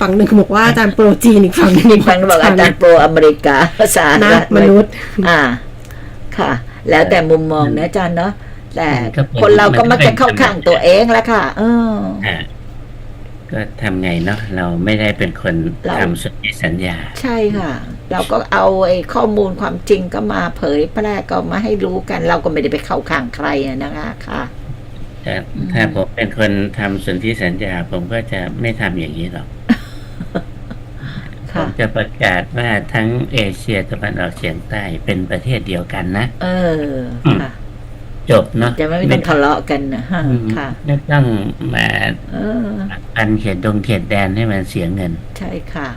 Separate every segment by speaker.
Speaker 1: ฝั่งหนึ่งบอกว่าอาจารย์โปรจีนอีกฝั่งหนึง
Speaker 2: อีกฝั่งหนึ่งบอกอาจารย์โปรอเมริกาภาษา
Speaker 1: นะมนุษย์
Speaker 2: อ่า ค่ะ แล้วแต่มุมมองนะอาจารย์เนาะแต่
Speaker 3: ก็เป็น
Speaker 2: คนเราก็มักจะ
Speaker 3: มันก็เป็น
Speaker 2: เข้าข้างตัวเองแหล้วค่ะ เออ
Speaker 3: อ่าก็ทำไงเนาะเราไม่ได้เป็นคน
Speaker 2: เรา
Speaker 3: ทำสนธิสัญญา
Speaker 2: ใช่ค่ะ เราก็เอาไอ้ข้อมูลความจริงก็มาเผยแพร่ก็มาให้รู้กัน เราก็ไม่ได้ไปเข้าข้างใครอะนะคะค่ะ
Speaker 3: แต่ถ้าผมเป็นคนทำสนธิสัญญา ผมก็จะไม่ทำอย่างนี้หรอกผ
Speaker 2: ค่ะ
Speaker 3: ม จะประกาศว่าทั้งเอเชียตะวันออกเฉียงใต้เป็นประเทศเดียวกันนะ
Speaker 2: เออค่ะ
Speaker 3: จบเนาะ
Speaker 2: จะไม่ต้องทะเลาะกันนะฮะ
Speaker 3: อืม
Speaker 2: ค่ะ
Speaker 3: ไม่ต้องมา
Speaker 2: เออ
Speaker 3: อันเขตดงเขตแดนให้มันเสียเงิน
Speaker 2: ใช่ค่ะ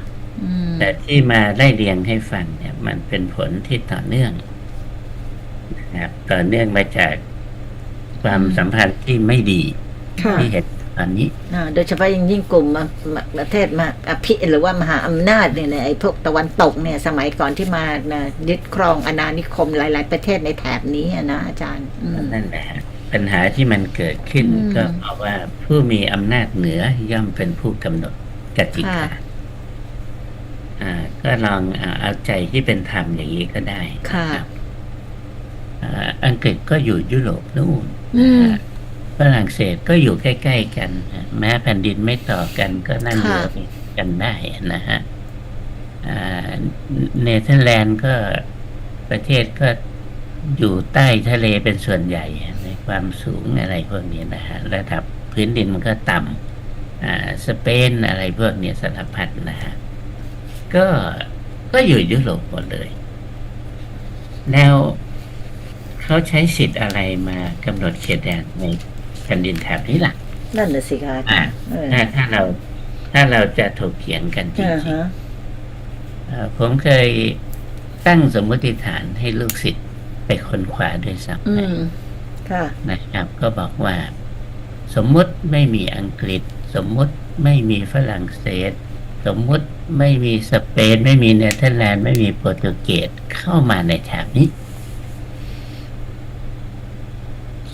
Speaker 2: อืม
Speaker 3: แต่ที่มาได้เรียงให้ฟังเนี่ย มันเป็นผลที่ต่อเนื่องนะครับต่อเนื่องมาจากความสัมพันธ์ที่ไม่ดี
Speaker 1: ค่ะ
Speaker 3: ที่เห็นต อนนี้
Speaker 2: อ่าโดยเฉพาะอย่างยิ่งกลุ่มมามาประเทศมาอภิหรือว่ามหาอำนาจเนี่ยนะไอ้พวกตะวันตกเนี่ยสมัยก่อนที่มานะยึดครองอาณานิคมหลาย ๆ ประเทศในแถบนี้อะนะอาจารย์อืม
Speaker 3: นั่นแหละฮะปัญหาที่มันเกิดขึ้น
Speaker 2: อืม
Speaker 3: ก็เพราะว่าผู้มีอำนาจเหนือย่อมเป็นผู้กำหนดกติกา
Speaker 2: ค่ะ
Speaker 3: อ่าก็ลองเอาเอาใจที่เป็นธรรมอย่างนี้ก็ได้
Speaker 2: ค่ะ
Speaker 3: นรับอ่าอังกฤษก็อยู่ยุโรปนู่น
Speaker 2: อืม
Speaker 3: นะฮะ ฝรั่งเศสก็อยู่ใกล้ ๆ กันนะแม้แผ่นดินไม่ต่อกันก็นั่ง
Speaker 2: ค่ะ
Speaker 3: เรือกันได้นะฮะอ่าเนเธอร์แลนด์ก็ประเทศก็อยู่ใต้ทะเลเป็นส่วนใหญ่ในความสูงอะไรพวกนี้นะฮะระดับพื้นดินมันก็ต่ำอ่าสเปนอะไรพวกเนี้ยสารพัดนะฮะก็ก็อยู่ยุโรปหมดเลย แล้วเขาใช้สิทธิ์อะไรมากำหนดเขตแดนใน แผ่นดินแถบนี้ล่ะ
Speaker 2: นั่นน่ะสิคะอาจารย์เออ
Speaker 3: ถ้าถ้าเรา ถ้าเราจะถกเถียงกันจริ
Speaker 2: อ่างฮะ
Speaker 3: ๆเอ่อผมเคยตั้งสมมติฐานให้ลูกศิษย์ไปค้นคว้าด้วยซ้ำ
Speaker 2: อื
Speaker 3: ไป
Speaker 2: มค่ะ
Speaker 3: นะครับ ก็บอกว่า สมมุติไม่มีอังกฤษ สมมุติไม่มีฝรั่งเศส สมมุติไม่มีสเปน ไม่มีเนเธอร์แลนด์ไม่มีโปรตุเกสเข้ามาในแถบนี้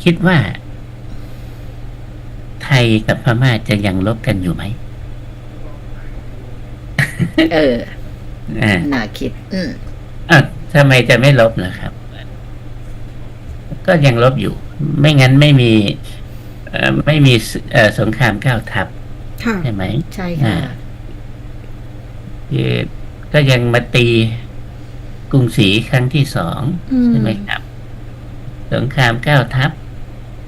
Speaker 3: คิดว่าไทยกับพม่าจะยังลบกันอยู่ไหม
Speaker 2: เออ
Speaker 3: อ่า
Speaker 2: น่าคิด อืม
Speaker 3: อะทำไมจะไม่ลบนะครับ ก็ยังลบอยู่ ไม่งั้นไม่มีเอ่อไม่มีสเอ่อสงครามเก้าทัพ
Speaker 1: ค่ะ
Speaker 3: ใช่ไหม
Speaker 2: ใช่ค่ะ
Speaker 3: อ่าคือก็ยังมาตีกรุงศรีครั้งที่สอง
Speaker 2: อืม
Speaker 3: ใช่ไหมครับ สงครามเก้าทัพ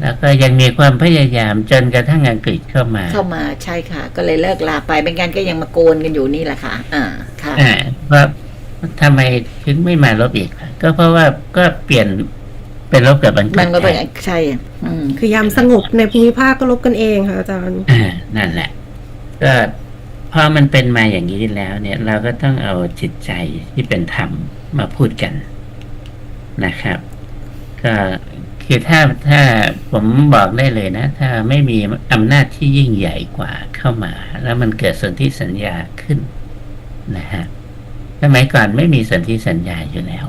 Speaker 3: แล้วก็ยังมีความพยายามจนกระทั่งอังกฤษเข้ามา
Speaker 2: เข้ามาใช่ค่ะ ก็เลยเลิกลาไปเป็นการก็ยังมาโกนกันอยู่นี่แหละค่ะ อ่าค่ะ
Speaker 3: อ่าว่าทำไมถึงไม่มาลบอีกล่ะก็เพราะว่าก็เปลี่ยนเป็นลบกับอังกฤษ
Speaker 2: มันก็เป็น
Speaker 3: แทน
Speaker 2: ใช่อะอืม
Speaker 1: คือยามสงบในภูมิภาคก็ลบกันเองค่ะอาจารย์
Speaker 3: อ่านั่นแหละ ก็พอมันเป็นมาอย่างนี้แล้ว เนี่ย เราก็ต้องเอาจิตใจที่เป็นธรรมมาพูดกันนะครับ ก็ คือถ้าถ้าผมบอกได้เลยนะ ถ้าไม่มีอำนาจที่ยิ่งใหญ่กว่าเข้ามา แล้วมันเกิดสนธิสัญญาขึ้นนะฮะสมัยก่อนไม่มีสนธิสัญญาอยู่แล้ว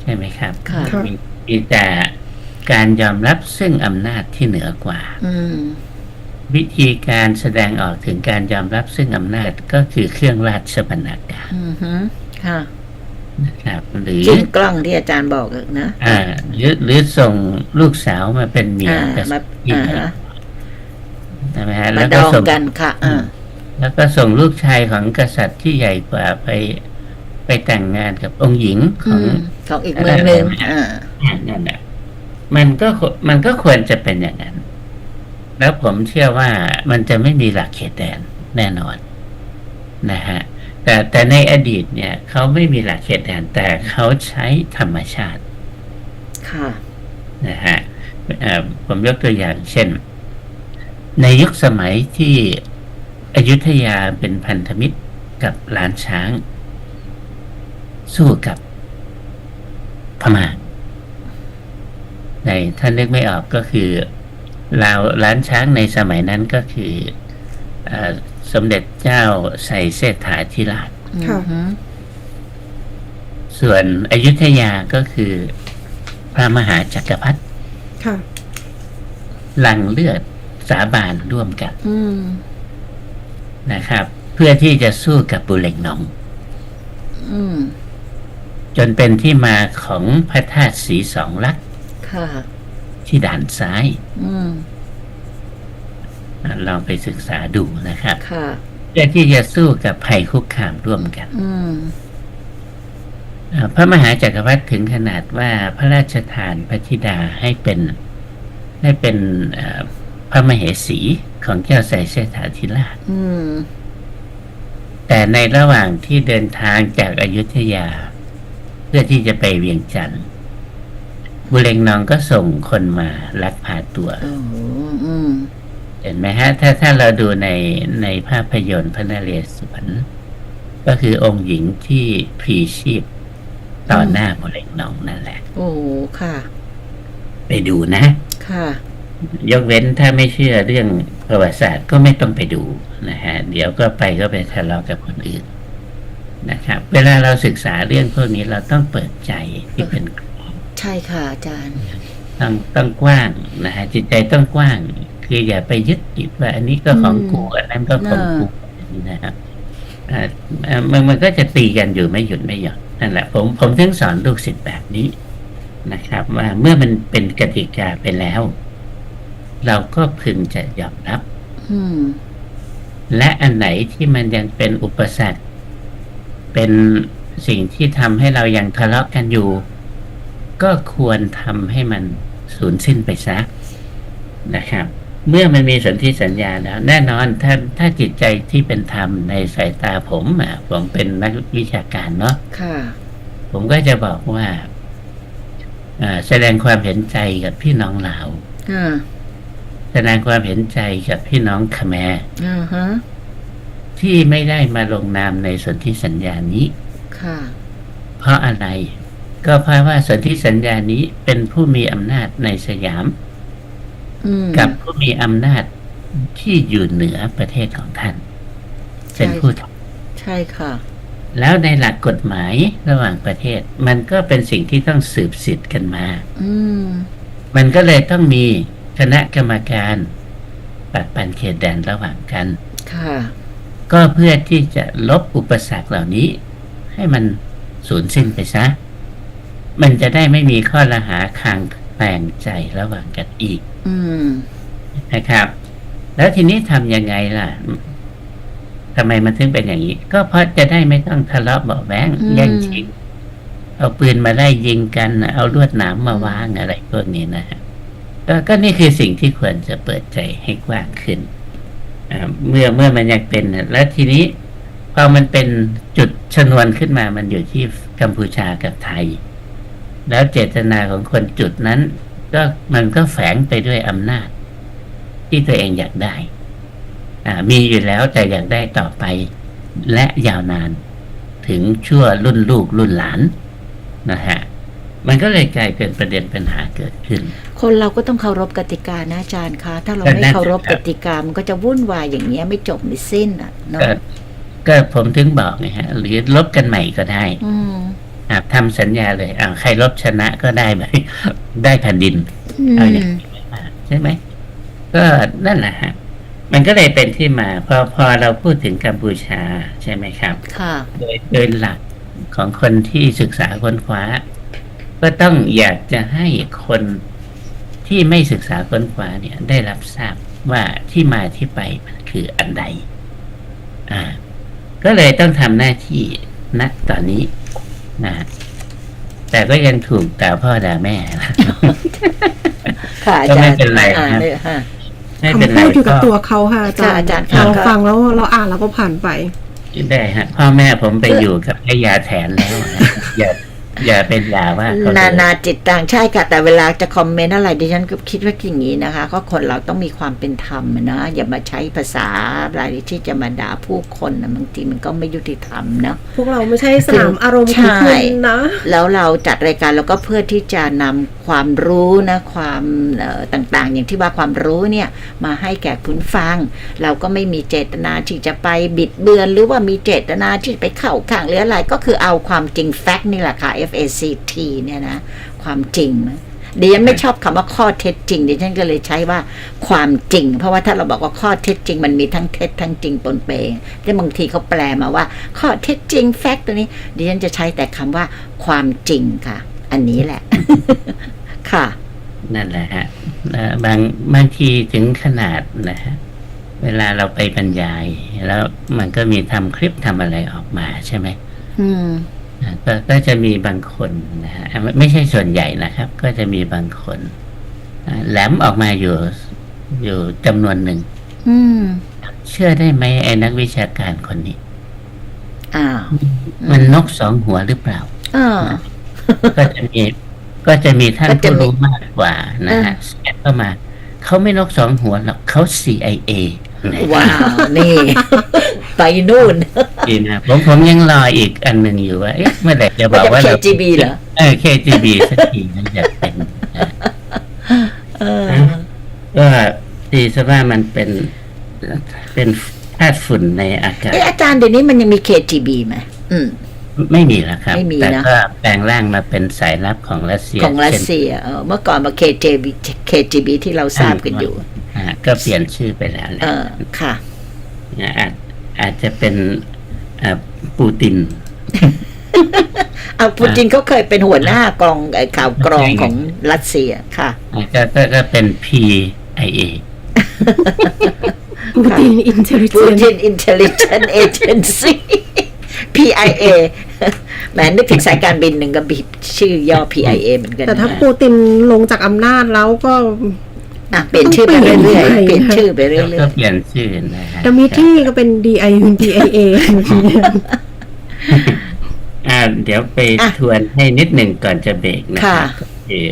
Speaker 3: ใช่ไหมครับ
Speaker 2: ค่ะ
Speaker 1: ค่ะ
Speaker 3: มีมีแต่การยอมรับซึ่งอำนาจที่เหนือกว่า
Speaker 2: อืม
Speaker 3: วิธีการแสดงออกถึงการยอมรับซึ่งอำนาจก็คือเครื่องราชบรรณาการ
Speaker 2: อืมฮึค่ะ
Speaker 3: นะครับหรือ
Speaker 2: จิ้มกล้องที่อาจารย์บอกอะนะ
Speaker 3: อ่าหรือหรือส่งลูกสาวมาเป็นเมีย
Speaker 2: อ่า
Speaker 3: กับ
Speaker 2: มา
Speaker 3: ที่
Speaker 2: อ่า
Speaker 3: ใหญ่
Speaker 2: ฮะ
Speaker 3: ใช่ไหมฮะ
Speaker 2: มา
Speaker 3: แล้ว
Speaker 2: ด
Speaker 3: ก็
Speaker 2: อง
Speaker 3: ส่ง
Speaker 2: กันค่ะอ่า
Speaker 3: แล้วก็ส่งลูกชายของกษัตริย์ที่ใหญ่กว่าไปไปแต่งงานกับองค์หญิงข
Speaker 2: อื
Speaker 3: อง
Speaker 2: มของอีกเมืองหนึ่งอ่า
Speaker 3: อ่านั่นแหละมันก็ควมันก็ควรจะเป็นอย่างนั้น แล้วผมเชื่อว่ามันจะไม่มีหลักเขตแดนแน่นอน นะฮะ แต่แต่ในอดีตเนี่ยเขาไม่มีหลักเขตแดนแต่เขาใช้ธรรมชาติ
Speaker 2: ค่ะ
Speaker 3: นะฮะเอ่อผมยกตัวอย่างเช่น ในยุคสมัยที่อยุธยาเป็นพันธมิตรกับล้านช้าง สู้กับพม่าในท่านนึกไม่ออกก็คือลาวล้านช้างในสมัยนั้นก็คือเออ สมเด็จเจ้าใส่เสถาธิราช
Speaker 1: ค่ะ
Speaker 2: อืม
Speaker 3: ส่วนอยุธยาก็คือพระมหาจักรพรรดิ
Speaker 1: ค่ะ
Speaker 3: หลังเลือดสาบานร่วมกัน
Speaker 2: อืม
Speaker 3: นะครับ เพื่อที่จะสู้กับบุเรงนอง
Speaker 2: อืม
Speaker 3: จนเป็นที่มาของพระธาตุสีสองลักษณ์
Speaker 2: ค่ะ
Speaker 3: ที่ด่านซ้าย
Speaker 2: อืม
Speaker 3: อะ ลองไปศึกษาดูนะครับ
Speaker 2: ค่ะ
Speaker 3: เพื่อที่จะสู้กับภัยคุกคามร่วมกัน
Speaker 2: อืม
Speaker 3: อ่าพระมหาจักรพรรดิถึงขนาดว่าพระราชทานพระธิดาให้เป็นให้เป็นเอ่อพระมเหสีของเจ้าไสยเสถาธิราช
Speaker 2: อืม
Speaker 3: แต่ในระหว่างที่เดินทางจากอายุทยา เพื่อที่จะไปเวียงจันทร์บุเรงนองก็ส่งคนมาลักพาตัว
Speaker 2: โอ้โหอืม
Speaker 3: เห็นไหมฮะถ้าถ้าเราดูในในภาพยนตร์พระนเรศวรก็คือองค์หญิงที่พลีชีพต่อหน้าบุเรงนองนั่นแหละ
Speaker 2: โอ้โหค่ะ
Speaker 3: ไปดูนะ
Speaker 2: ค่ะ
Speaker 3: ยกเว้นถ้าไม่เชื่อเรื่องประวัติศาสตร์ก็ไม่ต้องไปดูนะฮะ เดี๋ยวก็ไปก็ไปทะเลาะกับคนอื่นนะครับ เวลาเราศึกษาเรื่องพวกนี้เราต้องเปิดใจที่เป็น
Speaker 2: ใช่ค่ะอาจารย์
Speaker 3: ต้องต้องกว้างนะฮะจิตใจต้องกว้าง คืออย่าไปยึดติดว่าอันนี้ก็ของกูอันนั้นก็ของกูอย่างนี้นะครับอ่าอ่ามันมันก็จะตีกันอยู่ไม่หยุดไม่หย่อนนั่นแหละ ผมผมถึงสอนลูกศิษย์แบบนี้นะครับ ว่าเมื่อมันเป็นกติกาไปแล้ว เราก็พึงจะยอมรับ
Speaker 2: อืม
Speaker 3: และอันไหนที่มันยังเป็นอุปสรรค เป็นสิ่งที่ทำให้เรายังทะเลาะกันอยู่ ก็ควรทำให้มันสูญสิ้นไปซะนะครับ เมื่อมันมีสนธิสัญญาแล้วแน่นอนถ้าถ้าจิตใจที่เป็นธรรมในสายตาผมอะผมเป็นนักวิชาการเนาะ
Speaker 2: ค่ะ
Speaker 3: ผมก็จะบอกว่าอ่าแสดงความเห็นใจกับพี่น้องลาว
Speaker 2: อ่า
Speaker 3: แสดงความเห็นใจกับพี่น้องขแมร
Speaker 2: อ่าฮะ
Speaker 3: ที่ไม่ได้มาลงนามในสนธิสัญญานี้
Speaker 2: ค่ะ
Speaker 3: เพราะอะไร ก็เพราะว่าสนธิสัญญานี้เป็นผู้มีอำนาจในสยาม
Speaker 2: อืม
Speaker 3: กับผู้มีอำนาจที่อยู่เหนือประเทศของท่านเป็นผู้ท
Speaker 2: ใช่ค่ะำ
Speaker 3: แล้วในหลักกฎหมายระหว่างประเทศ มันก็เป็นสิ่งที่ต้องสืบสิทธิ์กันมา
Speaker 2: อืม
Speaker 3: มันก็เลยต้องมีคณะกรรมการปัดปันเขตแดนระหว่างกัน
Speaker 2: ค่ะ
Speaker 3: ก็เพื่อที่จะลบอุปสรรคเหล่านี้ ให้มันสูญสิ้นไปซะ มันจะได้ไม่มีข้อละหาคาง แปลงใจระหว่างกันอีก
Speaker 2: อืม
Speaker 3: นะครับ แล้วทีนี้ทำยังไงล่ะทำไมมันถึงเป็นอย่างนี้ ก็เพราะจะได้ไม่ต้องทะเลาะเบาะแว้ง
Speaker 2: อืม
Speaker 3: แย่งชิงเอาปืนมาไล่ยิงกัน เอาลวดหนามมาวางอะไรพวกนี้นะฮะก็ก็นี่คือสิ่งที่ควรจะเปิดใจให้กว้างขึ้นอ่าเมื่อเมื่อมันยังเป็นน่ะแล้วทีนี้พอมันเป็นจุดชนวนขึ้นมามันอยู่ที่กัมพูชากับไทย แล้วเจตนาของคนจุดนั้น ก็มันก็แฝงไปด้วยอำนาจ ที่ตัวเองอยากได้อ่ามีอยู่แล้วแต่อยากได้ต่อไป และยาวนาน ถึงชั่วรุ่นลูกรุ่นหลานนะฮะมันก็เลยกลายเป็นประเด็นปัญหาเกิดขึ้น
Speaker 2: คนเราก็ต้องเคารพกติกานะอาจารย์คะ ถ้าเรา
Speaker 3: ก็
Speaker 2: ไม่
Speaker 3: น่าจะ
Speaker 2: เคารพ
Speaker 3: ครั
Speaker 2: ก
Speaker 3: บ
Speaker 2: ติกา มันก็จะวุ่นวายอย่างเงี้ยไม่จบไม่สิ้นอะเนาะ
Speaker 3: ก็ก็ผมถึงบอกไงฮะหรือลบกันใหม่ก็ได้
Speaker 2: อืม
Speaker 3: อ่า ทำสัญญาเลยอ่าใครลบชนะก็ได้ไหมได้แผ่นดิน
Speaker 2: อื
Speaker 3: เอาอย่าง
Speaker 2: ม
Speaker 3: นี้มาใช่ไหมก็นั่นแหละฮะมันก็เลยเป็นที่มาพอพอเราพูดถึงกัมพูชาใช่ไหมครับ
Speaker 2: ค่ะ
Speaker 3: โดยโดยหลักของคนที่ศึกษาค้นคว้า ก็ต้องอยากจะให้คนที่ไม่ศึกษาค้นคว้าเนี่ย ได้รับทราบว่าที่มาที่ไปมันคืออันใด อ่า ก็เลยต้องทำหน้าที่ณตอนนี้ นะแต่ก็ยังถูกด่าพ่อด่าแม่นะ
Speaker 2: ค่ะอา
Speaker 3: ก็
Speaker 2: จาร
Speaker 3: ไม่
Speaker 2: ย์
Speaker 3: เป็นไร
Speaker 2: อ่า
Speaker 3: ครับ
Speaker 2: เนี่ยฮะ
Speaker 3: ไม่เป็น
Speaker 1: คำ
Speaker 3: ไร
Speaker 1: พูดอยู่กับ
Speaker 3: ก็
Speaker 1: ตัวเขาค่ะอาจารย์
Speaker 2: ค่ะอาจารย์
Speaker 1: เรา
Speaker 2: ค่ะ
Speaker 1: ฟังแล้วเราอ่านแล้วก็ผ่านไป
Speaker 3: ได้ฮะพ่อแม่ผมไปอยู่กับไอ้ยาแถนแล้วนะอย่า อย่าเป็นด่าว่าเขาเลย
Speaker 2: นานาจิตต่างใช่ค่ะ แต่เวลาจะคอมเมนต์อะไรดิฉันก็คิดว่าอย่างนี้นะคะก็คนเราต้องมีความเป็นธรรมอะนะอย่ามาใช้ภาษาอะไรที่จะมาด่าผู้คนนะบางทีมันก็ไม่ยุติธรรมเนาะ
Speaker 1: พวกเราไม่ใช่สนามอารมณ์ของ
Speaker 2: ใช่
Speaker 1: คุณนะ
Speaker 2: แล้วเราจัดรายการเราก็เพื่อที่จะนำความรู้นะความเอ่อต่างๆ อย่างที่ว่าความรู้เนี่ยมาให้แก่คุณฟัง เราก็ไม่มีเจตนาที่จะไปบิดเบือนหรือว่ามีเจตนาที่ไปเข้าข้างหรืออะไรก็คือเอาความจริงแฟกต์นี่แหละค่ะ FACT เนี่ยนะ ความจริงนะดิฉันไม่ชอบคำว่าข้อเท็จจริงดิฉันก็เลยใช้ว่าความจริง เพราะว่าถ้าเราบอกว่าข้อเท็จจริง มันมีทั้งเท็จทั้งจริงปนเปแต่บางทีเขาแปลมาว่า ข้อเท็จจริงแฟกต์ตัวนี้ดิฉันจะใช้แต่คำว่าความจริงค่ะ อันนี้แหละ ค่ะ
Speaker 3: นั่นแหละฮะแล้วบางบางทีถึงขนาดนะฮะเวลาเราไปบรรยาย แล้วมันก็มีทำคลิปทำอะไรออกมาใช่ไหม
Speaker 2: อืม
Speaker 3: อ่า ก็ก็จะมีบางคนนะฮะไม่ไม่ใช่ส่วนใหญ่นะครับ ก็จะมีบางคนอ่าแหลมออกมาอยู่อยู่จำนวนหนึ่ง
Speaker 2: อืม
Speaker 3: เชื่อได้ไหมไอ้นักวิชาการคนนี้
Speaker 2: อ้าว
Speaker 3: มันนกสองหัวหรือเปล่า
Speaker 2: อ่า
Speaker 3: ก็จะมี ก็จะมีท่าน
Speaker 2: ก็จะ
Speaker 3: ผู้
Speaker 2: มี
Speaker 3: รู้มากกว่านะฮะแทรกเข้ามาเขาไม่นกสองหัวหรอกเขา CIA นะ
Speaker 2: ว้าว นี่ ไปนู่น
Speaker 3: ดีนะผมผมยังรออีกอันหนึ่งอยู่ว่าเอ๊ะเมื่อไหร่จะบ
Speaker 2: มัน
Speaker 3: อก
Speaker 2: จะ
Speaker 3: ว่าเรา
Speaker 2: KGB เหรอ
Speaker 3: เออ KGB สักทีมันจะเป็นอะ
Speaker 2: เออ
Speaker 3: ก็ดีซะว่ามันเป็นเป็นธาตุฝุ่นในอากาศ
Speaker 2: เอะอาจารย์เดี๋ยวนี้มันยังมี KGB ไหมอืม
Speaker 3: ไม่มีแล้วครับ
Speaker 2: ไม่มี
Speaker 3: แต่
Speaker 2: นะ
Speaker 3: ก็แปลงร่างมาเป็นสายลับของรัสเซีย
Speaker 2: ของรัส
Speaker 3: ช่น
Speaker 2: เซียเออเมื่อก่อนมา KGB KGB ที่เราทราบกันอยู่
Speaker 3: อ่าก็เปลี่ยนชื่อไปแล้วแหละ
Speaker 2: เออค่ะ
Speaker 3: อาจ อาจจะเป็นอ่าปูติน
Speaker 2: เอาปูตินเขาเคยเป็นหัวหน้ากองไอ้ข่าวกรองของรัสเซียค่ะ
Speaker 3: อ่าก็ก็ก็เป็น PIA
Speaker 1: ปูตินอินเทลเจน
Speaker 2: Putin Intelligence Agency PIA แหมนึกถึงสายการบินหนึ่งก็บีบชื่อย่อ PIA เหมือนกัน
Speaker 1: แต่ถ้า
Speaker 2: นะ
Speaker 1: ปูตินลงจากอำนาจแล้วก็
Speaker 2: อะเปลี่ยนชื่อไปเรื่อยๆ
Speaker 1: ต้องเป
Speaker 2: เป
Speaker 1: ลี่
Speaker 2: ลี่
Speaker 1: ย
Speaker 2: ย
Speaker 1: น
Speaker 2: นชื่อไปเรื่
Speaker 3: ก็
Speaker 2: อย
Speaker 3: เปลี่ยนชื่อนะฮะ
Speaker 1: ดมิที่ก็เป็น DI DIA
Speaker 3: อ่าเดี๋ยวไป
Speaker 2: อะ
Speaker 3: ทวนให้นิดหนึ่งก่อนจะเบรกนะ
Speaker 2: ค่ะ
Speaker 3: ก็คือ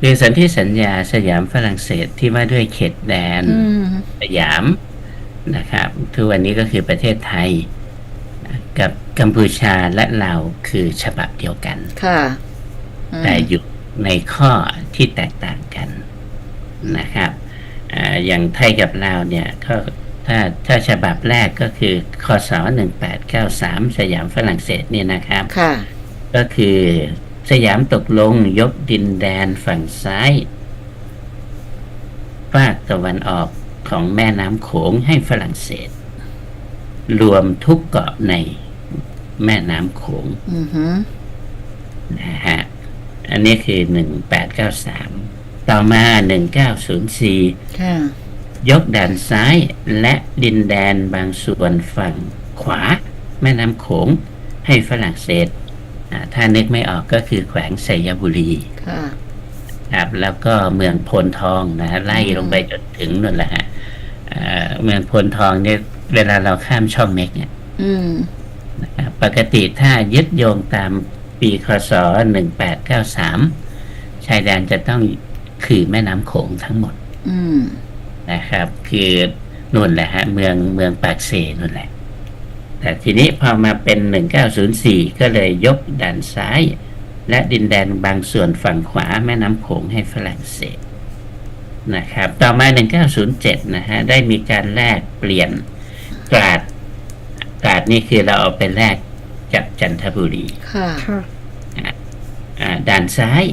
Speaker 3: คือสันที่สัญญาสยามฝรั่งเศสที่ว่าด้วยเขตแดน
Speaker 2: ๆอืม
Speaker 3: สยามนะครับทุกวันนี้ก็คือประเทศไทย กับกัมพูชาและลาวคือฉบับเดียวกัน
Speaker 2: ค่ะอืม
Speaker 3: แต่อยู่ในข้อที่แตกต่างกัน นะครับอย่างไทยกับลาวเนี่ยก็ถ้าถ้าฉบับแรกก็คือคศ1893 สยามฝรั่งเศสเนี่ยนะครับก็คือสยามตกลงยกดินแดนฝั่งซ้ายภาคตะวันออกของแม่น้ำโขงให้ฝรั่งเศส รวมทุกเกาะในแม่น้ำโขงนะฮะอันนี้คือ 1893 ต่อมาหนึ่งเก้าศูนย์สี่
Speaker 2: ค่ะ
Speaker 3: ยกด่านซ้ายและดินแดนบางส่วนฝั่งขวา แม่น้ำโขงให้ฝรั่งเศสอ่าถ้านึกไม่ออกก็คือแขวงไสยบุรี
Speaker 2: ค่ะ
Speaker 3: ครับแล้วก็เมืองโพนทองนะฮะไล่ลงไปจนถึงนั่นแหละฮะอ่าเมืองโพนทองเนี่ยเวลาเราข้ามช่องเม็กเนี่ย
Speaker 2: อืม
Speaker 3: นะครับปกติถ้ายึดโยงตามปีคศ1893 ชายแดนจะต้อง คือแม่น้ำโขงทั้งหมด
Speaker 2: อืม
Speaker 3: นะครับ คือนู่นแหละฮะ เมืองเมืองปากเซนู่นแหละ แต่ทีนี้พอมาเป็น1904ก็เลยยกด่านซ้าย และดินแดนบางส่วนฝั่งขวาแม่น้ำโขงให้ฝรั่งเศสนะครับ ต่อมา 1907 นะฮะ ได้มีการแลกเปลี่ยนกราดกราดนี่คือเราเอาไปแลกกับจันทบุรี
Speaker 2: ค่ะ
Speaker 1: ค่ะ
Speaker 3: อ่าด่านซ้าย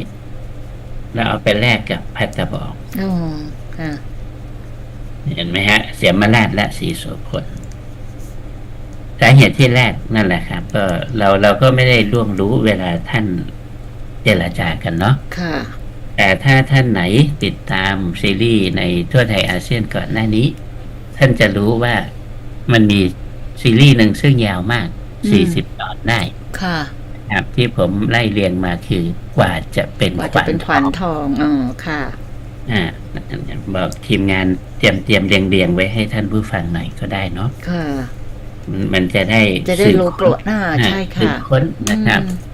Speaker 3: เราเอาไปแลกกับพัตตาบอก
Speaker 2: อ๋อค่ะ
Speaker 3: เห็นไหมฮะ เสียมาราชและสีโสพลสาเหตุที่แรกนั่นแหละครับก็เราเราก็ไม่ได้ล่วงรู้เวลาท่านเจรจากันเนาะ
Speaker 2: ค่ะ
Speaker 3: แต่ถ้าท่านไหนติดตามซีรีส์ในทั่วไทยอาเซียนก่อนหน้านี้ ท่านจะรู้ว่ามันมีซีรีส์หนึ่งซึ่งยาวมาก
Speaker 2: อืม
Speaker 3: 40ตอนได้
Speaker 2: ค่ะ
Speaker 3: ครับ ที่ผมไล่เรียงมาคือกว่าจะเป็น
Speaker 2: ว่าจะเป็นขวัญทองอ๋อค่ะ
Speaker 3: อ่าบอกทีมงานเตรียมเตรียมเรียงเรียงไว้ให้ท่านผู้ฟังหน่อยก็ได้เนาะ
Speaker 2: ค่ะ
Speaker 3: มันมันจะได้
Speaker 2: จะได้
Speaker 3: สืบ
Speaker 2: รู้กรวดหน้า
Speaker 3: อ่า
Speaker 2: ใช่
Speaker 3: สืบ
Speaker 2: ค่ะ
Speaker 3: ค้นนะครับ
Speaker 2: อืม
Speaker 3: อ่านะฮะ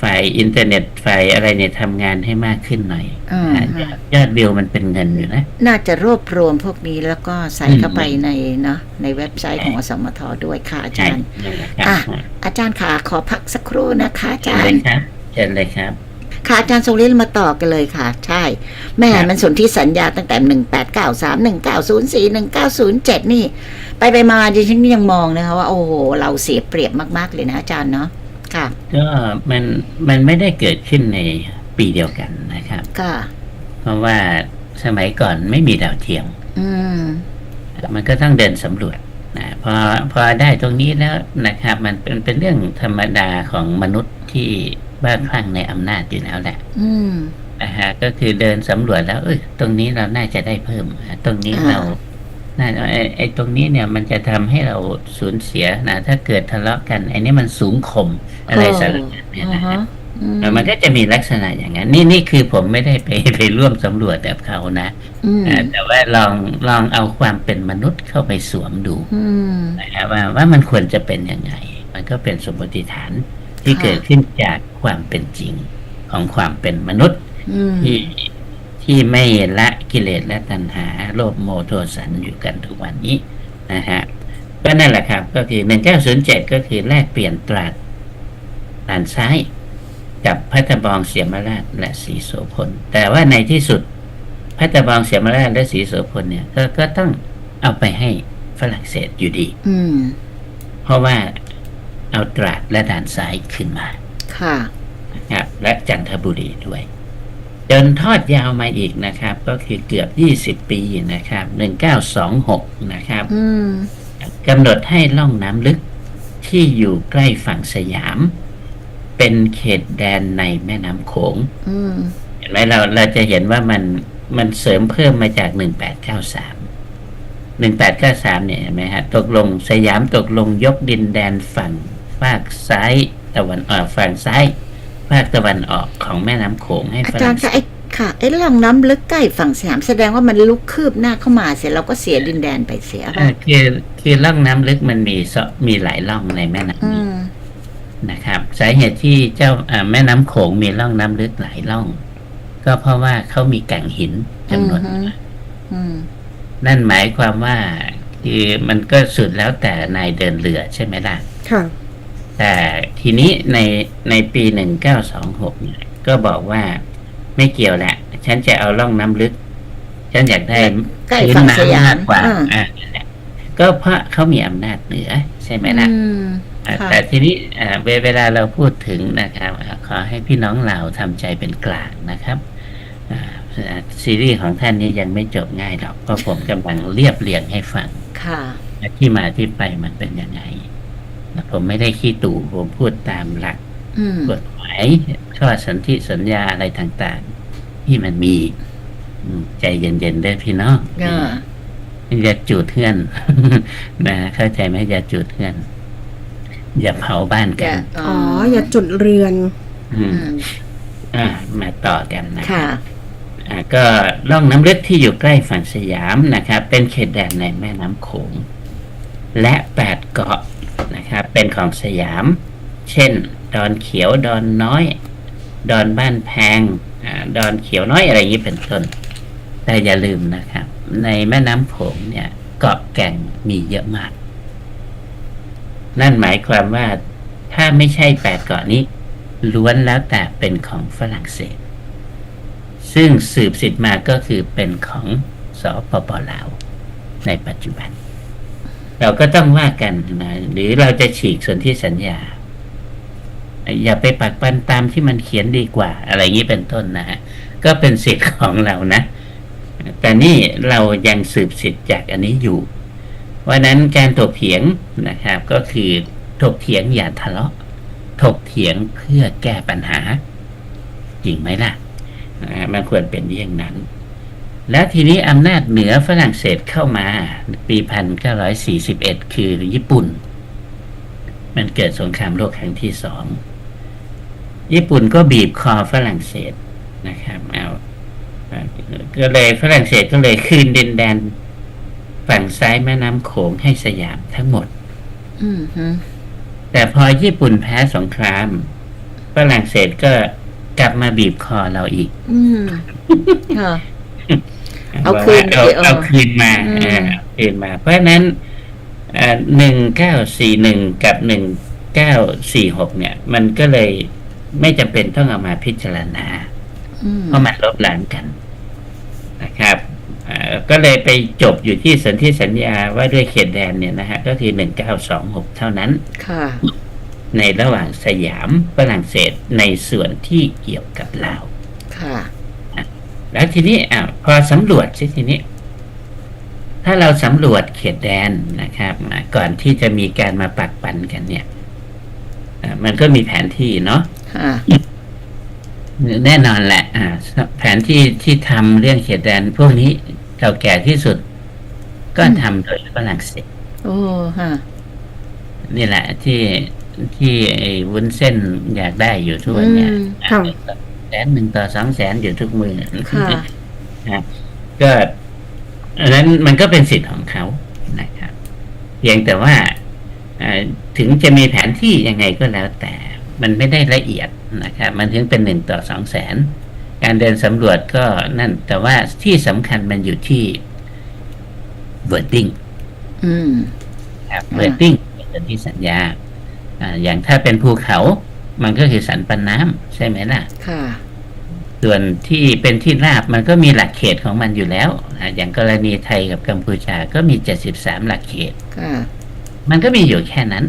Speaker 3: ฝ่ายอินเทอร์เน็ตฝ่ายอะไรเนี่ยทำงานให้มากขึ้นหน่อย
Speaker 2: อ่า
Speaker 3: อ่ายอดยอดวิวมันเป็นเงินอยู่นะ
Speaker 2: น่าจะรวบรวมพวกนี้แล้วก็ใส่เข้าไปในเนาะในเว็บไซต์ของอสมทด้วยค่ะอา
Speaker 3: ใช่
Speaker 2: จารย์
Speaker 3: นั่นแหละครับ
Speaker 2: อะอาจารย์ค่ะขอพักสักครู่นะคะอา
Speaker 3: เชิญ
Speaker 2: จาร
Speaker 3: เลย
Speaker 2: ย์
Speaker 3: ครับเชิญเลยครับ
Speaker 2: ค่ะอาจารย์ทรงฤทธิ์มาต่อกันเลยค่ะ ใช่ แม่
Speaker 3: ครับ
Speaker 2: มันสนที่สัญญาตั้งแต่หนึ่งแปดเก้าสามหนึ่งเก้าศูนย์สี่หนึ่งเก้าศูนย์เจ็ดนี่ ไปไปมาดิฉันยังมองนะคะว่า โอ้โห เราเสียเปรียบมาก ๆ เลยนะอาจารย์เนาะ ค่ะ
Speaker 3: ก็มันมันไม่ได้เกิดขึ้นในปีเดียวกันนะครับ
Speaker 2: ค่ะ
Speaker 3: เพราะว่าสมัยก่อนไม่มีดาวเทียม
Speaker 2: อืม
Speaker 3: มันก็ต้องเดินสำรวจนะพอพอได้ตรงนี้แล้วนะครับ มันเป็นเป็นเรื่องธรรมดาของมนุษย์ที่บ้าคลั่งในอำนาจอยู่แล้วแหละ
Speaker 2: อืม
Speaker 3: นะฮะก็คือเดินสำรวจแล้วเอ้ยตรงนี้เราน่าจะได้เพิ่มอะตรงนี้
Speaker 2: อ่า
Speaker 3: เรา น่าไอ้ไอ้ตรงนี้เนี่ยมันจะทำให้เราสูญเสียนะถ้าเกิดทะเลาะกันไอ้นี่มันสูงข่มอะไรสารพัดเนี่ย
Speaker 2: อ่า
Speaker 3: นะ
Speaker 2: ฮะ
Speaker 3: ฮะ
Speaker 2: อืม
Speaker 3: มันก็จะมีลักษณะอย่างนั้น นี่นี่คือผมไม่ได้ไปไปร่วมสำรวจแบบเขานะ
Speaker 2: อืม
Speaker 3: อ่าแต่ว่าลองลองเอาความเป็นมนุษย์เข้าไปสวมดู
Speaker 2: อืม
Speaker 3: นะครับว่าว่ามันควรจะเป็นยังไง มันก็เป็นสมมติฐานที่
Speaker 2: ค่ะ
Speaker 3: เกิดขึ้นจากความเป็นจริงของความเป็นมนุษย์
Speaker 2: อืม
Speaker 3: ที่ ที่ไม่ละกิเลสและตัณหา โลภโมโทสันอยู่กันทุกวันนี้นะฮะก็นั่นแหละครับ ก็คือ1907ก็คือแลกเปลี่ยนตราดด่านซ้าย กับพัทบองเสียมราชและสีโสพล แต่ว่าในที่สุดพัทบองเสียมราชและสีโสพลเนี่ยก็ก็ต้องเอาไปให้ฝรั่งเศสอยู่ดี
Speaker 2: อืม
Speaker 3: เพราะว่าเอาตราดและด่านซ้ายขึ้นมา
Speaker 2: ค่ะ
Speaker 3: นะครับและจันทบุรีด้วย จนทอดยาวมาอีกนะครับ ก็คือเกือบ 20 ปีนะครับ1926 นะครับ
Speaker 2: อืม
Speaker 3: กำหนดให้ล่องน้ำลึกที่อยู่ใกล้ฝั่งสยาม เป็นเขตแดนในแม่น้ำโขง
Speaker 2: อืม
Speaker 3: เห็นไหมเราเราจะเห็นว่ามันมันเสริมเพิ่มมาจาก 1893 1893 เนี่ยเห็นไหมฮะตกลงสยามตกลงยกดินแดนฝั่งฝากซ้ายตะวันออกฝั่งซ้าย ภาคตะวันออกของแม่น้ำโขงให้
Speaker 2: อา
Speaker 3: ฝ
Speaker 2: จาร
Speaker 3: รั่ง
Speaker 2: ย์
Speaker 3: เศ
Speaker 2: คะ
Speaker 3: ส
Speaker 2: ไอ้ค่ะไอ้ล่องน้ำลึกใกล้ฝั่งสยามแสดงว่ามันลุกคืบหน้าเข้ามาเสร็จเราก็เสียดินแดนไปเสีย
Speaker 3: เอ่
Speaker 2: ป่ะ
Speaker 3: อคือคือล่องน้ำลึกมันมีเสาะมีหลายล่องในแม่น้ำ
Speaker 2: อื
Speaker 3: นี้
Speaker 2: ม
Speaker 3: นะครับสาเหตุที่เจ้าอ่าแม่น้ำโขงมีล่องน้ำลึกหลายล่อง ก็เพราะว่าเขามีแก่งหินจำนวน
Speaker 2: อือฮึ
Speaker 3: มาก
Speaker 2: อืม
Speaker 3: นั่นหมายความว่าคือมันก็สุดแล้วแต่นายเดินเรือใช่ไหมล่ะ
Speaker 1: ค่ะ
Speaker 3: แต่ทีนี้ในในปีหนึ่งเก้าสองหกเนี่ยก็บอกว่าไม่เกี่ยวแหละ ฉันจะเอาล่องน้ำลึก ฉันอยากได้
Speaker 2: ใกล้
Speaker 3: พื้น
Speaker 2: ฝั่งสยาม
Speaker 3: น้ำมากกว่า
Speaker 2: อ่า
Speaker 3: อ่านั่นแหละก็เพราะเขามีอำนาจเหนือ ใช่ไหมล่ะ
Speaker 2: อืม
Speaker 3: อ่า
Speaker 2: ค่ะ
Speaker 3: แต่ทีนี้อ่าเวเวลาเราพูดถึงนะครับอ่าขอให้พี่น้องเราทำใจเป็นกลางนะครับอ่าซีรีส์ของท่านนี้ยังไม่จบง่ายหรอกเพราะผมกำลังเรียบเรียงให้ฟัง
Speaker 2: ค่ะ
Speaker 3: ที่มาที่ไปมันเป็นยังไง ผมไม่ได้ขี้ตู่ผมพูดตามหลัก
Speaker 2: อืม
Speaker 3: กฎหมายข้อสันธิสัญญาอะไรต่างๆ ที่มันมีอืมใจเย็นๆเด้อพี่น้อง
Speaker 2: อ่า
Speaker 3: อย่าจูดเพื่อนนะเข้าใจไหมอย่าจูดเพื่อน อย่าเผาบ้านกั
Speaker 2: จะ
Speaker 3: น
Speaker 2: อ๋
Speaker 1: อ๋
Speaker 2: อ
Speaker 1: ออย่าจุดเรือน
Speaker 3: อืม
Speaker 2: อืม
Speaker 3: อ่ามาต่อกันนะ
Speaker 2: ค่ะ
Speaker 3: อ่าก็ล่องน้ำลึกที่อยู่ใกล้ฝั่งสยามนะครับ เป็นเขตแดนในแม่น้ำโขงและแปดเกาะ นะครับ เป็นของสยาม เช่น ดอนเขียวดอนน้อย ดอนบ้านแพงอดอนเขียวน้อยอะไรอย่างนี้เป็นต้น แต่อย่าลืมนะครับ ในแม่น้ำโขงเนี่ยเกาะแก่งมีเยอะมาก นั่นหมายความว่าถ้าไม่ใช่แปดเกาะนี้ ล้วนแล้วแต่เป็นของฝรั่งเศส ซึ่งสืบสิทธิ์มาก็คือเป็นของสปปลาวในปัจจุบัน เราก็ต้องว่ากันนะหรือเราจะฉีกส่วนที่สัญญา อย่าไปปักปันตามที่มันเขียนดีกว่า อะไรอย่างนี้เป็นต้นนะฮะก็เป็นสิทธิ์ของเรานะ แต่นี่เรายังสืบสิทธิ์จากอันนี้อยู่วันนั้นการถกเถียงนะครับ ก็คือถกเถียงอย่าทะเลาะถกเถียงเพื่อแก้ปัญหา จริงไหมล่ะมันควรเป็นอย่างนั้น แล้วทีนี้อำนาจเหนือฝรั่งเศสเข้ามา ปีพันเก้าร้อยสี่สิบเอ็ดคือญี่ปุ่น มันเกิดสงครามโลกครั้งที่สองญี่ปุ่นก็บีบคอฝรั่งเศสนะครับเอาก็เลยฝรั่งเศสก็เลยคืนดินแดนฝั่งซ้ายแม่น้ำโขงให้สยามทั้งหมด
Speaker 2: อืมฮึ
Speaker 3: แต่พอญี่ปุ่นแพ้สงครามฝรั่งเศสก็กลับมาบีบคอเราอีก
Speaker 2: อืมค่ะ เอาคืน
Speaker 3: เอา
Speaker 2: เออ
Speaker 3: เอาคืนมา
Speaker 2: อืม
Speaker 3: เออเอาคืนมา เพราะฉะนั้นหนึ่งเก้าสี่หนึ่งกับหนึ่งเก้าสี่หกเนี่ย มันก็เลยไม่จำเป็นต้องเอามาพิจารณา
Speaker 2: อืม
Speaker 3: เพราะมันลบล้างกันนะครับเอ่อก็เลยไปจบอยู่ที่สนธิสัญญาว่าด้วยเขตแดนเนี่ยนะฮะ ก็คือหนึ่งเก้าสองหกเท่านั้น
Speaker 2: ค่ะ
Speaker 3: ในระหว่างสยามฝรั่งเศสในส่วนที่เกี่ยวกับลาว
Speaker 2: ค่ะ
Speaker 3: แล้วทีนี้อะพอสำรวจสิทีนี้ ถ้าเราสำรวจเขตแดนนะครับอะก่อนที่จะมีการมาปักปันกันเนี่ยอะมันก็มีแผนที่เนาะ
Speaker 2: ค่ะ
Speaker 3: แน่นอนแหละอ่าแผนที่ที่ทำเรื่องเขตแดน พวกนี้เก่าแก่ที่สุด ก็ทำโดยฝรั่งเศส
Speaker 2: โอ้ค่ะ
Speaker 3: นี่แหละที่ที่ไอ้วุ้นเส้นอยากได้อยู่ทุกวันเนี่ย
Speaker 2: อืม
Speaker 1: ค่ะ
Speaker 3: แสนหนึ่งต่อสองแสนอยู่ทุกมือ
Speaker 2: ค่ะ
Speaker 3: นะก็อันนั้นมันก็เป็นสิทธิ์ของเขานะครับเพียงแต่ว่าเอ่อถึงจะมีแผนที่ยังไงก็แล้วแต่ มันไม่ได้ละเอียดนะครับ มันถึงเป็นหนึ่งต่อสองแสนการเดินสำรวจก็นั่น แต่ว่าที่สำคัญมันอยู่ที่ wording
Speaker 2: อืม
Speaker 3: ครับ
Speaker 2: อ่า
Speaker 3: wording เป็นที่สัญญาอ่าอย่างถ้าเป็นภูเขา มันก็คือสันปันน้ำใช่ไหมล่ะ
Speaker 2: ค่ะ
Speaker 3: ส่วนที่เป็นที่ราบมันก็มีหลักเขตของมันอยู่แล้วอ่าอย่างกรณีไทยกับกัมพูชาก็มี73หลักเขต
Speaker 2: ค่ะ
Speaker 3: มันก็มีอยู่แค่นั้น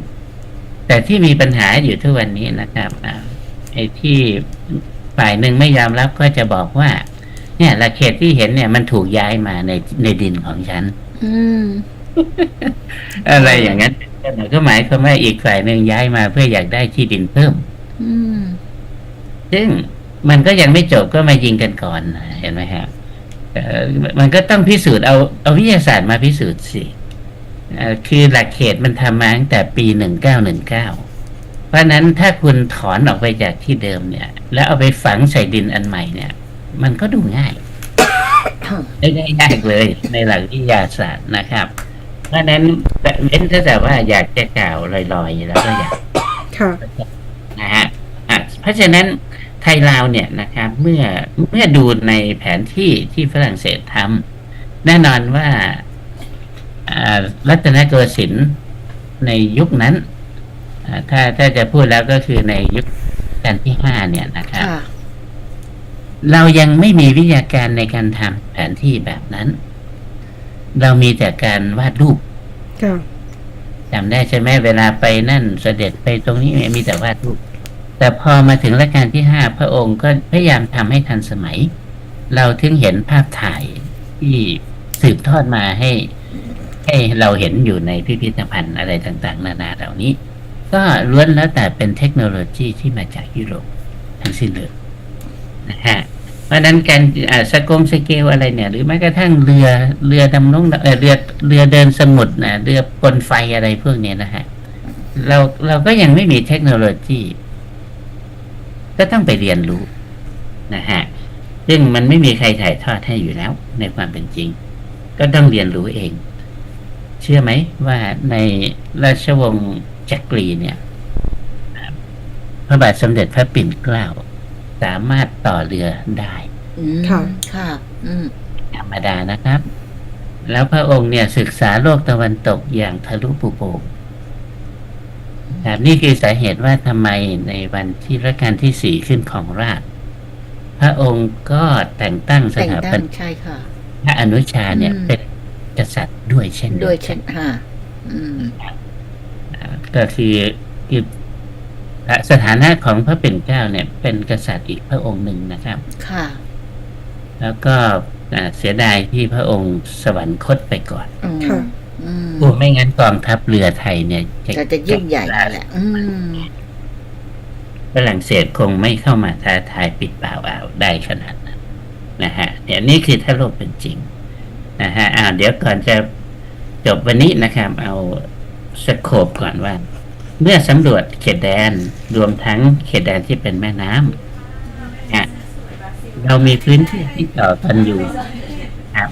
Speaker 3: แต่ที่มีปัญหาอยู่ทุกวันนี้นะครับอ่าไอ้ที่ฝ่ายหนึ่งไม่ยอมรับก็จะบอกว่า เนี่ยหลักเขตที่เห็นเนี่ย มันถูกย้ายมาในในดินของฉัน
Speaker 2: อืม
Speaker 3: อะไรอย่างนั้นเป็นต้นก็หมายความว่าอีกฝ่ายหนึ่งย้ายมาเพื่ออยากได้ที่ดินเพิ่ม
Speaker 2: อืม
Speaker 3: ซึ่งมันก็ยังไม่จบก็มายิงกันก่อนนะเห็นไหมครับเอ่อมันก็ต้องพิสูจน์เอาเอาวิทยาศาสตร์มาพิสูจน์สิเอ่อคือหลักเขตมันทำมาตั้งแต่ปีหนึ่งเก้าหนึ่งเก้าเพราะฉะนั้นถ้าคุณถอนออกไปจากที่เดิมเนี่ย แล้วเอาไปฝังใส่ดินอันใหม่เนี่ย มันก็ดูง่ายไม่ได้ยากเลยในหลักวิทยาศาสตร์นะครับ เพราะฉะนั้นเว้นถ้าแต่ว่าอยากจะกล่าวลอยๆ แล้วก็อยาก
Speaker 1: ค่ะ
Speaker 3: นะฮะอะเพราะฉะนั้นไทยลาวเนี่ยนะครับ เมื่อเมื่อดูในแผนที่ที่ฝรั่งเศสทำแน่นอนว่าอ่ารัตนโกสินทร์ในยุคนั้นอ่าถ้าถ้าจะพูดแล้วก็คือในยุคการที่ห้าเนี่ยนะครับ
Speaker 2: ค่ะ
Speaker 3: เรายังไม่มีวิทยาการในการทำแผนที่แบบนั้น เรามีแต่การวาดรูป
Speaker 1: ค่ะ
Speaker 3: จำได้ใช่ไหมเวลาไปนั่นเสด็จไปตรงนี้มีแต่วาดรูปแต่พอมาถึงรัชกาลที่ห้าพระองค์ก็พยายามทำให้ทันสมัย เราถึงเห็นภาพถ่ายที่สืบทอดมาให้ ให้เราเห็นอยู่ในพิพิธภัณฑ์อะไรต่าง ๆ นานาเหล่านี้ ก็ล้วนแล้วแต่เป็นเทคโนโลยีที่มาจากยุโรปทั้งสิ้นเลยนะฮะ ราะนั้นการอ่าสกงสเกลอะไรเนี่ย หรือแม้กระทั่งเรือเรือดำน้อ่อเรือเรือเดินสมุทรนะเรือกลไฟอะไรพวกเนี้ยนะฮะเราเราก็ยังไม่มีเทคโนโลยี ก็ต้องไปเรียนรู้นะฮะซึ่งมันไม่มีใครถ่ายทอดให้อยู่แล้ว ในความเป็นจริง ก็ต้องเรียนรู้เอง เชื่อไหมว่าในราชวงศ์จักรีเนี่ย พระบาทสมเด็จพระปิ่นเกล้า สามารถต่อเรือได้
Speaker 2: อืม
Speaker 1: ค่ะ
Speaker 2: ค่ะ อืม
Speaker 3: ธรรมดานะครับ แล้วพระองค์เนี่ยศึกษาโลกตะวันตกอย่างทะลุปุโปร่งครับนี่คือสาเหตุว่าทำไมในวันที่รัชกาลที่สี่ขึ้นของราชย์พระองค์ก็แต่งตั้งส
Speaker 2: แต่ง
Speaker 3: ถาป
Speaker 2: ตั้ง
Speaker 3: นิก
Speaker 2: ใช่ค่ะ
Speaker 3: พระอนุชาเนี่ย
Speaker 2: อืม
Speaker 3: เป็นกษัตริย์ด้วยเช่นเดี
Speaker 2: โด
Speaker 3: วยกั
Speaker 2: เช่
Speaker 3: น
Speaker 2: นค่ะ อืม
Speaker 3: อ่าก็คือคือ สถานะของพระปิ่นเกล้าเนี่ยเป็นกษัตริย์อีกพระองค์หนึ่งนะครับ
Speaker 2: ค่ะ
Speaker 3: แล้วก็อ่าเสียดายที่พระองค์สวรรคตไปก่อน
Speaker 2: อืม
Speaker 1: ค่ะ
Speaker 2: อืม
Speaker 3: ผู้ไม่งั้นกองทัพเรือไทยเนี่ย
Speaker 2: จะจะยิ่งใหญ่นั่นแหละอืม
Speaker 3: ฝรั่งเศสคงไม่เข้ามาท้าทายปิดป่าวอ่าวได้ขนาดนั้นนะฮะเดี๋ยวนี้คือถ้าโลกเป็นจริงนะฮะอ่าเดี๋ยวก่อนจะจบวันนี้นะครับ เอาสโคปก่อนว่า เมื่อสำรวจเขตแดนรวมทั้งเขตแดนที่เป็นแม่น้ำนะเรามีพื้นที่ที่ต่อกันอยู่ครับ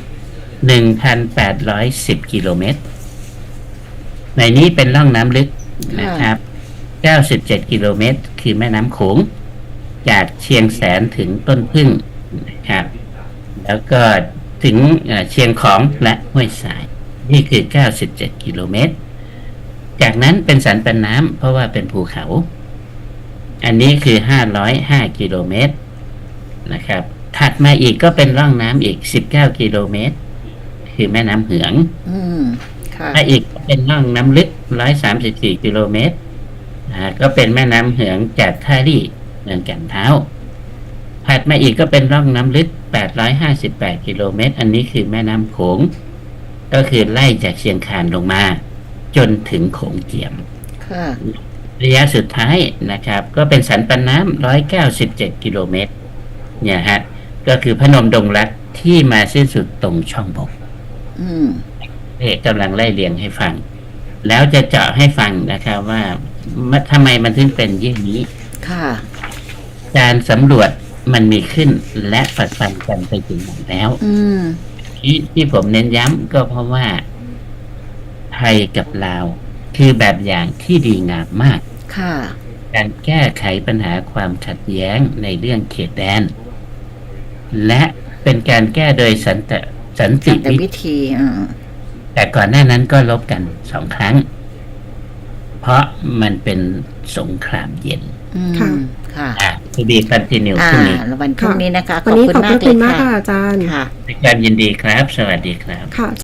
Speaker 3: หนึ่งพันแปดร้อยสิบกิโลเมตร ในนี้เป็นร่องน้ำลึกนะครับ97กิโลเมตร คือแม่น้ำโขง จากเชียงแสนถึงต้นพึ่งนะครับ แล้วก็ถึงเอ่อเชียงของและห้วยสาย นี่คือ97กิโลเมตร จากนั้นเป็นสันปันน้ำเพราะว่าเป็นภูเขา อันนี้คือ 505 กิโลเมตรนะครับ ถัดมาอีกก็เป็นร่องน้ำอีก 19 กิโลเมตร คือแม่น้ำเหือง
Speaker 2: อืมค่ะ
Speaker 3: ถ้าอีกเป็นร่องน้ำลึก 134 กิโลเมตรอ่าก็เป็นแม่น้ำเหืองจากท่ารี่เมืองแก่นเท้าถัดมาอีกก็เป็นร่องน้ำลึก 858 กิโลเมตร อันนี้คือแม่น้ำโขง ก็คือไล่จากเชียงคานลงมา จนถึงโขงเจียม
Speaker 2: ค่ะ
Speaker 3: ระยะสุดท้ายนะครับ ก็เป็นสันปันน้ำ197กิโลเมตร เนี่ยฮะ ก็คือพนมดงรักที่มาสิ้นสุดตรงช่องบก
Speaker 2: อืม
Speaker 3: เอกกำลังไล่เรียงให้ฟัง แล้วจะเจาะให้ฟังนะครับว่ามันทำไมมันถึงเป็นเยี่ยงนี้
Speaker 2: ค่ะ
Speaker 3: การสำรวจมันมีขึ้นและปัดฟันกันไปถึงไหนแล้ว
Speaker 2: อืม
Speaker 3: ที่ที่ผมเน้นย้ำก็เพราะว่า ไทยกับลาว คือแบบอย่างที่ดีงามมาก
Speaker 2: ค่ะ
Speaker 3: การแก้ไขปัญหาความขัดแย้งในเรื่องเขตแดน และเป็นการแก้โดยสันตสันติ
Speaker 2: แต่
Speaker 3: วิ
Speaker 2: วิ
Speaker 3: ธี
Speaker 2: ธีอ่า
Speaker 3: แต่ก่อนหน้านั้นก็ลบกันสองครั้ง เพราะมันเป็นสงครามเย็น
Speaker 2: อืม
Speaker 1: ค่ะ
Speaker 2: ค่ะ
Speaker 3: อะทูบีคอนติเนีย
Speaker 2: อ่า
Speaker 3: พรุ่งนี้
Speaker 2: แล้ววันพรุ่งนี้นะคะ
Speaker 1: วันนี้ขอบพระ
Speaker 2: เล
Speaker 1: คุ
Speaker 2: ย
Speaker 1: ณมาก
Speaker 2: ค่ะ
Speaker 1: ค่ะอาจารย์
Speaker 2: ค่ะ
Speaker 3: ด้วยความยินดีครับ สวัสดีครับ
Speaker 1: ค่ะ